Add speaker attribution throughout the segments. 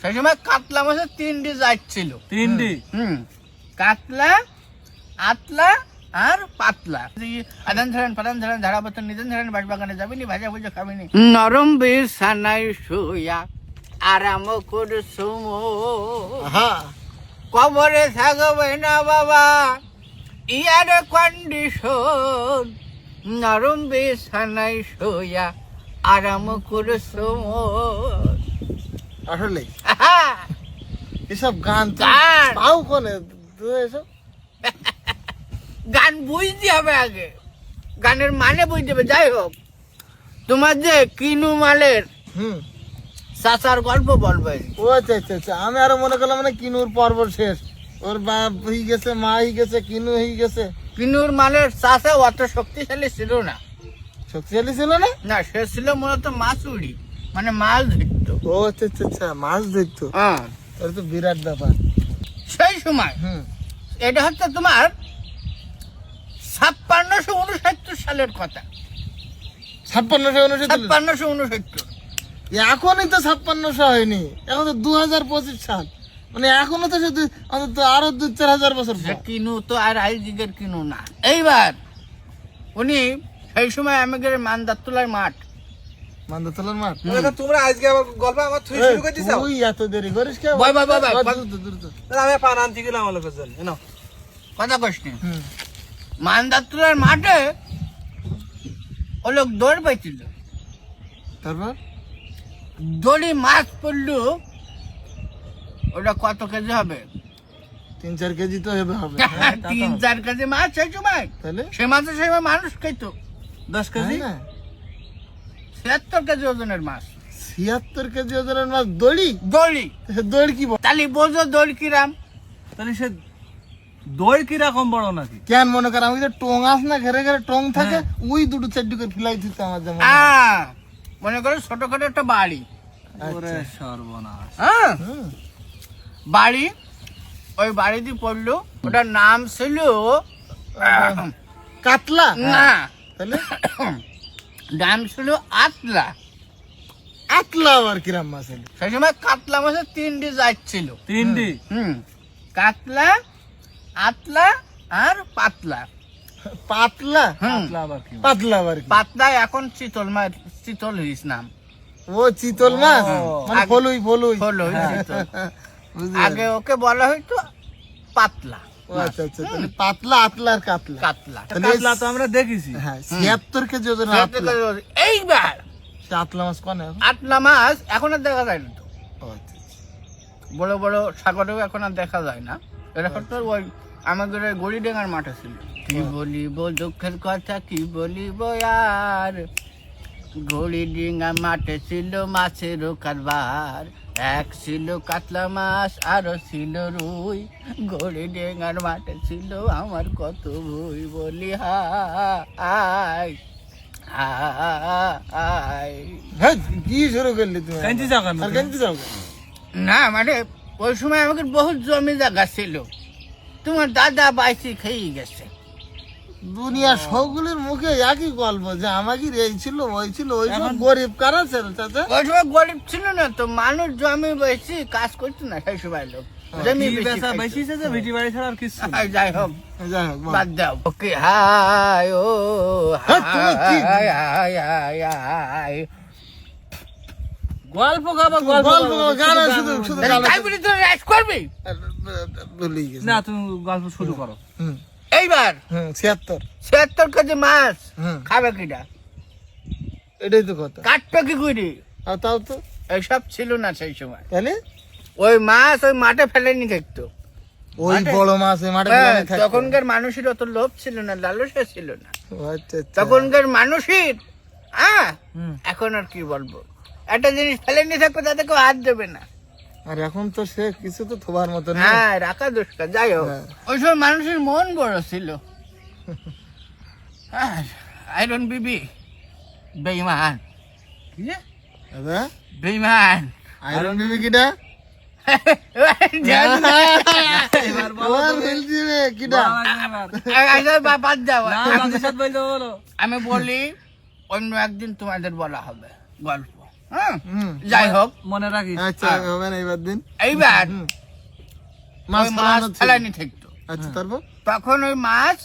Speaker 1: সেই সময় কাতলা মাছের তিনটি জাত ছিল।
Speaker 2: তিনটি?
Speaker 1: হুম কাতলা আতলা আর পাতলা। আদান ধরেন পাদান ধরেন ধারা বতন নিদেন ধরেন বাস বাগানে যাবিনি ভাজা ভুজা খাবিনি। নরম বিছানায় শুয়া আরাম করে সুমো
Speaker 3: হ্যাঁ
Speaker 1: কবরে থাকবে না বাবা ইয়ার কন্ডিশন নরম বিছানায় শুয়া আরাম করে সুমো
Speaker 3: আসলে এসব গান পাও কোনে? এসব?
Speaker 1: গান বুঝতে হবে আগে। গানের মানে বুঝতে হবে। যাই হোক তোমার যে কিনু মালের
Speaker 3: হুম।
Speaker 1: চাচার গল্প বলবে।
Speaker 3: ও আচ্ছা আচ্ছা আচ্ছা। আমি আরও মনে করলাম মানে কিনুর পর্ব শেষ। ওর বাপ হয়ে গেছে মা হয়ে গেছে কিনু হয়ে গেছে।
Speaker 1: কিনুর মালের চাচা অত শক্তিশালী ছিল না।
Speaker 3: শক্তিশালী ছিল না?
Speaker 1: না সে ছিল মূলত মাছুড়ি মানে মাছ ধরতো
Speaker 3: ও আচ্ছা আচ্ছা আচ্ছা মাছ ধরতো
Speaker 1: হ্যাঁ।
Speaker 3: ওটা তো বিরাট ব্যাপার।
Speaker 1: সেই সময়
Speaker 3: হুম।
Speaker 1: এটা হচ্ছে তোমার ছাপ্পান্নশো উনসত্তর সালের কথা।
Speaker 3: ছাপ্পান্নশো উনষাট
Speaker 1: ছাপ্পান্নশো উনসত্তর।
Speaker 3: এখনই তো ছাপ্পান্নশো হয়নি। এখন তো দু হাজার পঁচিশ সাল। মানে এখনও তো শুধু অন্তত আরও দু চার হাজার বছর
Speaker 1: কিনু তো আর আইজিগের কিনু না। এইবার উনি সেই সময় আমাদের মানদাত্তুলার মাঠ
Speaker 3: মান্দাতলার মাঠ?
Speaker 2: দেখো, তোমরা আজকে আবার গল্প আমার থুই শুরু করে দিছো
Speaker 3: তুই এত দেরি করিস কে।
Speaker 2: আমি পান আনতে গেলাম আমার লোকের জন্য। নাও।
Speaker 1: কথা মাঠে ও লোক দৌড় পাইছিল।
Speaker 3: তারপর?
Speaker 1: দড়ি মাছ পড়ল ওটা কত কেজি হবে?
Speaker 3: তিন চার কেজি তো হবে। হবে
Speaker 1: তিন চার কেজি মাছ সেই সময়।
Speaker 3: তাহলে?
Speaker 1: সে মাছের সেই মানুষ খাইতো।
Speaker 2: দশ কেজি?
Speaker 3: না?
Speaker 1: ছিয়াত্তর কেজি ওজনের মাছ।
Speaker 3: ছিয়াত্তর কেজি ওজনের মাছ দড়ি?
Speaker 1: দড়ি।
Speaker 3: দড়ি কি বল?
Speaker 1: তাহলে বোঝো দড়ি কিরাম।
Speaker 2: তাহলে সে দই কীরকম বড় নাকি?
Speaker 3: কেন মনে কর আমি যে টং আস না ঘরে ঘরে টং থাকে ওই দুটো চারটু করে ফিলাই দিত আমার যেমন
Speaker 1: মনে করো ছোটখাটো একটা বাড়ি।
Speaker 2: ওরে সর্বনাশ।
Speaker 1: হ্যাঁ। বাড়ি ওই বাড়িতে পড়ল ওটার নাম ছিল
Speaker 3: কাতলা?
Speaker 1: না।
Speaker 3: তাহলে?
Speaker 1: নাম ছিল আতলা।
Speaker 3: আতলা আবার কিরাম মাছ হলো?
Speaker 1: সেই সময় কাতলা মাছের তিনটি জাত ছিল।
Speaker 2: তিনটি?
Speaker 1: হুম। কাতলা আতলা আর পাতলা।
Speaker 3: পাতলা?
Speaker 2: পাতলা আবার
Speaker 3: পাতলা
Speaker 1: এখন চিতল মাছ চিতল হইস নাম।
Speaker 3: ও চিতল মাছ। মানে
Speaker 1: আগে-
Speaker 3: ফলুই। ফলুই
Speaker 1: চিতল।
Speaker 3: বুঝলি?
Speaker 1: আগে ওকে বলা হইতো পাতলা।
Speaker 3: আচ্ছা আচ্ছা। পাতলা আতলা কাতলা।
Speaker 1: কাতলা।
Speaker 2: কাতলা তো আমরা দেখেছি।
Speaker 3: হ্যাঁ ছিয়াত্তর কেজি ওজনের আতলা।
Speaker 1: এইবার!
Speaker 3: আতলা মাছ কনে এখন?
Speaker 1: মাছ এখন আর দেখা যায় না তো।
Speaker 3: আচ্ছা।
Speaker 1: বড় বড় সাগরেও এখন আর দেখা যায় না। এরকম তো ওই আমাদের ওই গড়িডেঙ্গার মাঠে ছিল। কি বলিব দুঃখের কথা কি বলিব আর গড়িডিঙ্গা মাঠে ছিল মাছের কারবার। এক ছিল কাতলা মাছ আরও ছিল রুই। গড়িডেঙ্গার মাঠে ছিল আমার কত বই বলি হাই
Speaker 3: হ্যাঁ কি শুরু করলি তুমি?
Speaker 1: না মানে ওই সময় আমাকে বহুত জমি জায়গা ছিল। তোমার দাদা বাইসি খেয়ে গেছে।
Speaker 3: দুনিয়া সবগুলোর মুখে একই গল্প যে আমাকে এই ছিল ওই ছিল ওই সব গরিব কারা ছিল চাচা?
Speaker 1: ওই সময় গরিব ছিল না তো মানুষ জমি বেশি কাজ করতো না সেই সময় লোক। জমি বেশি
Speaker 2: বেচা
Speaker 1: খাইতো।
Speaker 2: বেশি যে ভিটি বাড়ি ছাড়া আর কিছু না।
Speaker 1: যাই হোক
Speaker 3: যাই হোক
Speaker 1: বাদ দাও। ওকে হাই ও
Speaker 3: হ্যাঁ,
Speaker 1: হাই হাই হাই হাই
Speaker 2: গল্প গাবা
Speaker 3: গান
Speaker 2: শুধু
Speaker 3: শুধু
Speaker 2: গান।
Speaker 1: করবি?
Speaker 2: না তুমি গল্প শুরু করো।
Speaker 3: হুম।
Speaker 1: এইবার?
Speaker 3: ছিয়াত্তর।
Speaker 1: ছিয়াত্তর কেজি মাছ খাবে কিটা?
Speaker 3: এটাই তো কথা।
Speaker 1: কাটবে কি করি?
Speaker 3: তাও তো?
Speaker 1: এইসব ছিল না সেই সময়।
Speaker 3: তাহলে?
Speaker 1: ওই মাছ ওই মাঠে ফেলেনি দেখতো।
Speaker 3: ওই বড় মাছ এই মাঠে
Speaker 1: হ্যাঁ,
Speaker 3: থাকতো।
Speaker 1: তখনকার মানুষের অত লোভ ছিল না লালসা ছিল না।
Speaker 3: আচ্ছা আচ্ছা।
Speaker 1: তখনকার মানুষের হ্যাঁ? এখন আর কি বলব? একটা জিনিস ফেলেনি থাকবে তাতে কেউ হাত দেবে না।
Speaker 3: আর এখন তো সে কিছু তো থোবার মতো নেই।
Speaker 1: হ্যাঁ রাখা দুষ্কার যাই হোক।
Speaker 3: হ্যাঁ।
Speaker 1: ওই সময় মানুষের মন বড় ছিল। আইরন বিবি বেইমান
Speaker 2: কি?
Speaker 3: দাদা?
Speaker 1: বেইমান
Speaker 3: আয়রন বিবি কিটা?
Speaker 2: না।
Speaker 1: আমি বলি অন্য একদিন তোমাদের বলা হবে। গল্প। যাই হোক।
Speaker 2: মনে রাখিস।
Speaker 3: আচ্ছা হবে না এইবার দিন।
Speaker 1: এইবার
Speaker 3: মাছ ফেলানো
Speaker 1: থাকতো
Speaker 3: আচ্ছা তারপর?
Speaker 1: তখন ওই মাছ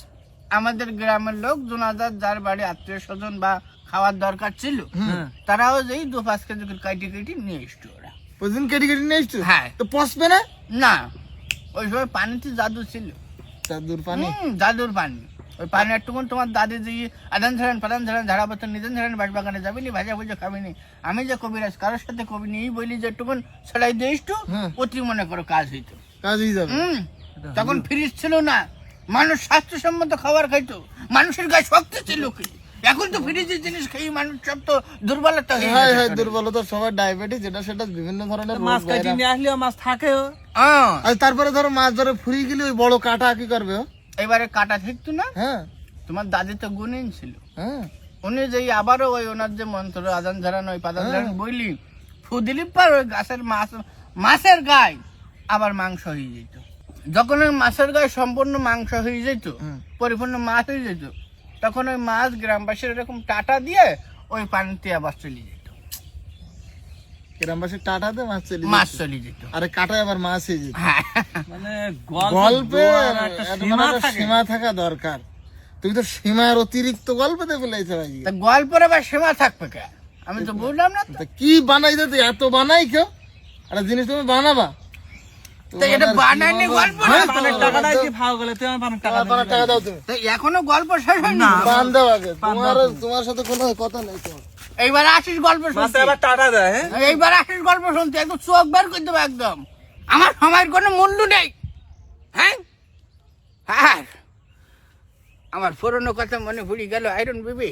Speaker 1: আমাদের গ্রামের লোক জোনাদার যার বাড়ি আত্মীয় স্বজন বা খাওয়ার দরকার ছিল
Speaker 2: হ্যাঁ।
Speaker 1: তারাও যেই দু পাঁচ কেজি করে কাটি কাটি নিয়ে এসতো ওরা।
Speaker 3: প্রতিদিন কেটে কেটে নিয়ে এসছো?
Speaker 1: হ্যাঁ।
Speaker 3: তো পসবে না?
Speaker 1: না ওই সময় পানিতে জাদু ছিল।
Speaker 3: জাদুর পানি?
Speaker 1: জাদুর পানি। ওই পানি একটুকুন তোমার দাদি দিয়ে আদান ধরেন পাদান ধরেন ঝাড়া বতন নিদেন ধরেন বাগানে যাবি নি ভাজা ভুজা খাবি নি। আমি যে কবিরাজ কারোর সাথে কবি নিই বলি যে একটুকুন ছড়াই দিস তো। অতি মনে করো কাজ হইতো।
Speaker 3: কাজ হয়ে যাবে।
Speaker 1: হুম। তখন ফ্রিজ ছিল না মানুষ স্বাস্থ্যসম্মত খাবার খাইতো মানুষের গায়ে শক্তি ছিল কি? এখন তো ফ্রিজের জিনিস খেয়ে মানুষ সব তো দুর্বলতা হয়ে
Speaker 3: হ্যাঁ হ্যাঁ দুর্বলতা সবার ডায়াবেটিস যেটা সেটা বিভিন্ন ধরনের
Speaker 2: মাছ কাটি নিয়ে আসলেও মাছ থাকেও।
Speaker 1: হ্যাঁ,
Speaker 3: আর তারপরে ধরো মাছ ধরে ফুরিয়ে গেলে ওই বড় কাটা কি করবে?
Speaker 1: এবারে কাটা থাকতো না?
Speaker 3: হ্যাঁ।
Speaker 1: তোমার দাদি তো গুণিন ছিল।
Speaker 3: হ্যাঁ।
Speaker 1: উনি যে আবারও ওই ওনার যে মন্ত্র আদান ঝরানো ওই পাদান
Speaker 3: হ্যাঁ।
Speaker 1: ঝরানো বইলি ফু দিলি পার ওই গাছের মাছ মাছের গায়ে আবার মাংস হয়ে যেত। যখন ওই মাছের গায়ে সম্পূর্ণ মাংস হয়ে যেত পরিপূর্ণ মাছ হয়ে যেত তখন ওই মাছ গ্রামবাসীর এরকম টাটা দিয়ে ওই পানিতে আবার চলে যেত।
Speaker 3: গ্রামবাসী টাটাতে মাছ চলে
Speaker 1: মাছ চলে যেত।
Speaker 3: আরে কাটায় আবার মাছ হয়ে যেত।
Speaker 1: হ্যাঁ।
Speaker 2: মানে
Speaker 3: গল্পে
Speaker 2: সীমা
Speaker 3: মানে
Speaker 2: থাকে।
Speaker 3: সীমা থাকা দরকার। তুমি তো সীমার অতিরিক্ত গল্পতে ফেলেছো ভাই
Speaker 1: তা গল্পের আবার সীমা থাকবে কে? আমি তো বুঝলাম না তা।
Speaker 3: কি বানাই দিতে এত বানাই কেউ? একটা জিনিস তুমি বানাবা। হ্যাঁ,
Speaker 1: এখনও গল্প শেষ হয়নি?
Speaker 2: না।
Speaker 3: তোমার তোমার সাথে কোনো কথা নেই
Speaker 1: এইবার আসিস গল্প শুনতে
Speaker 2: আবার টাটা দেয় হ্যাঁ?
Speaker 1: এইবার আসিস গল্প শুনতে একদম চোখ বের করে দেবো একদম। আমার সময়ের কোনো মূল্য নেই হ্যাঁ? আর আমার পুরনো কথা মনে পড়ে গেল আয়রন বিবি